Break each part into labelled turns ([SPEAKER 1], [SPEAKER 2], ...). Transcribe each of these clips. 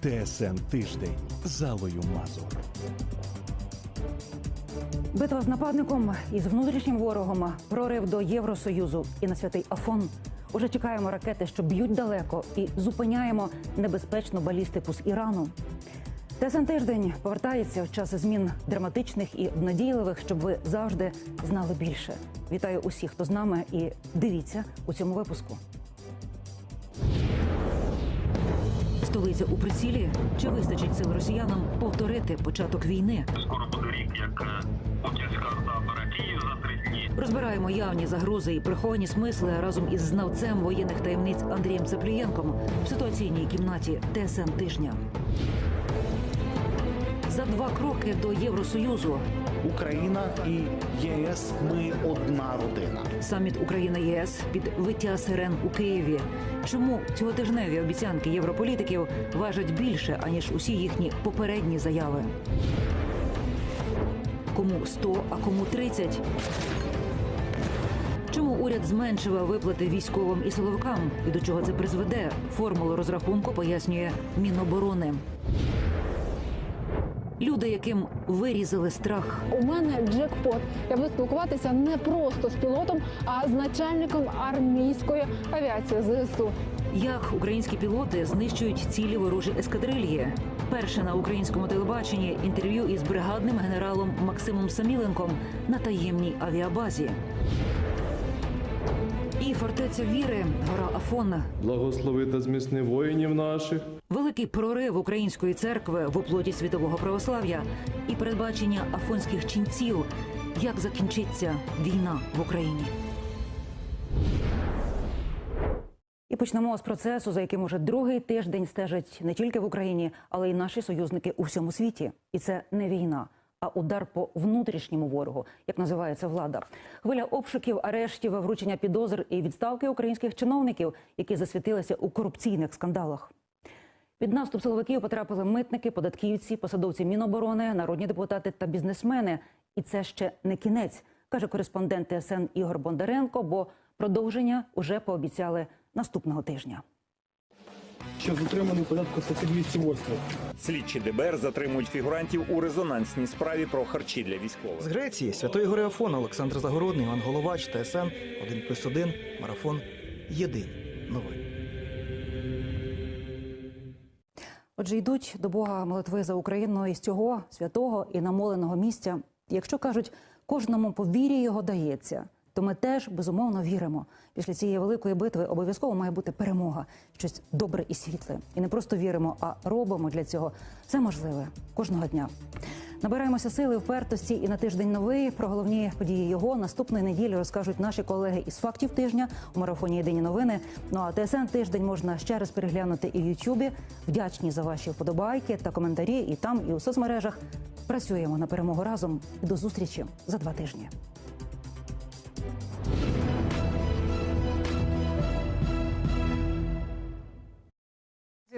[SPEAKER 1] ТСН тиждень з Алою Мазур.
[SPEAKER 2] Битва з нападником і з внутрішнім ворогом, прорив до Євросоюзу і на святий Афон. Уже чекаємо ракети, що б'ють далеко, і зупиняємо небезпечну балістику з Ірану. ТСН тиждень повертається в час змін драматичних і надійливих, щоб ви завжди знали більше. Вітаю усіх, хто з нами, і дивіться у цьому випуску. Столиця у прицілі. Чи вистачить сил росіянам повторити початок війни?
[SPEAKER 3] Скоро буде рік, як е, путінська орда бере Київ за три дні.
[SPEAKER 2] Розбираємо явні загрози і приховані смисли разом із знавцем воєнних таємниць Андрієм Цеплієнком в ситуаційній кімнаті ТСН тижня. За два кроки до Євросоюзу
[SPEAKER 4] Україна і ЄС ми одна родина.
[SPEAKER 2] саміт Україна ЄС під виття сирен у Києві. Чому цьоготижневі обіцянки європолітиків важать більше аніж усі їхні попередні заяви? Кому 100, а кому 30? Чому уряд зменшив виплати військовим і силовикам? І до чого це призведе? Формулу розрахунку пояснює Міноборони. Люди, яким вирізали страх.
[SPEAKER 5] У мене джекпот. Я буду спілкуватися не просто з пілотом, а з начальником армійської авіації ЗСУ.
[SPEAKER 2] Як українські пілоти знищують цілі ворожі ескадрильї? Перше на українському телебаченні інтерв'ю із бригадним генералом Максимом Саміленком на таємній авіабазі. І фортеця віри, гора Афон.
[SPEAKER 6] Благослови та зміцни воїнів наших.
[SPEAKER 2] Великий прорив української церкви в оплоті світового православ'я і передбачення афонських ченців. Як закінчиться війна в Україні? І почнемо з процесу, за яким уже другий тиждень стежать не тільки в Україні, але й наші союзники у всьому світі. І це не війна, а удар по внутрішньому ворогу, як називається влада. Хвиля обшуків, арештів, вручення підозр і відставки українських чиновників, які засвітилися у корупційних скандалах. Під наступ силовиків потрапили митники, податківці, посадовці Міноборони, народні депутати та бізнесмени. І це ще не кінець, каже кореспондент ТСН Ігор Бондаренко. Бо продовження уже пообіцяли наступного тижня.
[SPEAKER 7] Що затриманий порядку статті 208.
[SPEAKER 8] Слідчі ДБР затримують фігурантів у резонансній справі про харчі для військових.
[SPEAKER 9] З Греції Святої Гори Афон Олександр Загородний, Іван Головач, ТСН 1 плюс 1, марафон. Єдині новини.
[SPEAKER 2] Отже, йдуть до Бога молитви за Україну із цього святого і намоленого місця. Якщо кажуть, кожному по вірі його дається, то ми теж безумовно віримо. Після цієї великої битви обов'язково має бути перемога, щось добре і світле. І не просто віримо, а робимо для цього все можливе кожного дня. Набираємося сили, впертості і на тиждень новий. Про головні події його наступної неділі розкажуть наші колеги із фактів тижня у марафоні Єдині новини. Ну а ТСН тиждень можна ще раз переглянути і в Ютубі. Вдячні за ваші вподобайки та коментарі. І там, і у соцмережах працюємо на перемогу разом. До зустрічі за два тижні.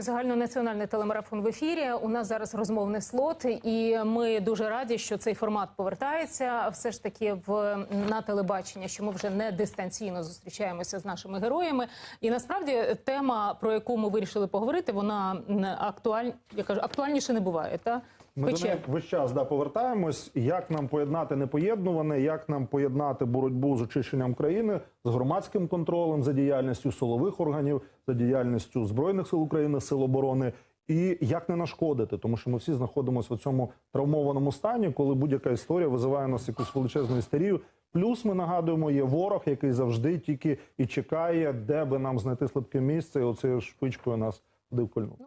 [SPEAKER 10] Загальнонаціональний телемарафон в ефірі. У нас зараз розмовний слот, і ми дуже раді, що цей формат повертається. Все ж таки в на телебачення, що ми вже не дистанційно зустрічаємося з нашими героями. І насправді тема, про яку ми вирішили поговорити, вона актуаль... я кажу, актуальніше не буває. Та
[SPEAKER 11] Ми до
[SPEAKER 10] Пече.
[SPEAKER 11] неї весь час да, повертаємось. Як нам поєднати непоєднуване, як нам поєднати боротьбу з очищенням країни з громадським контролем, за діяльністю силових органів, за діяльністю збройних сил України, сил оборони, і як не нашкодити, тому що ми всі знаходимося в цьому травмованому стані, коли будь-яка історія визиває нас якусь величезну істерію. Плюс ми нагадуємо, є ворог, який завжди тільки і чекає, де би нам знайти слабке місце, і оцею шпичкою нас дивкольнув.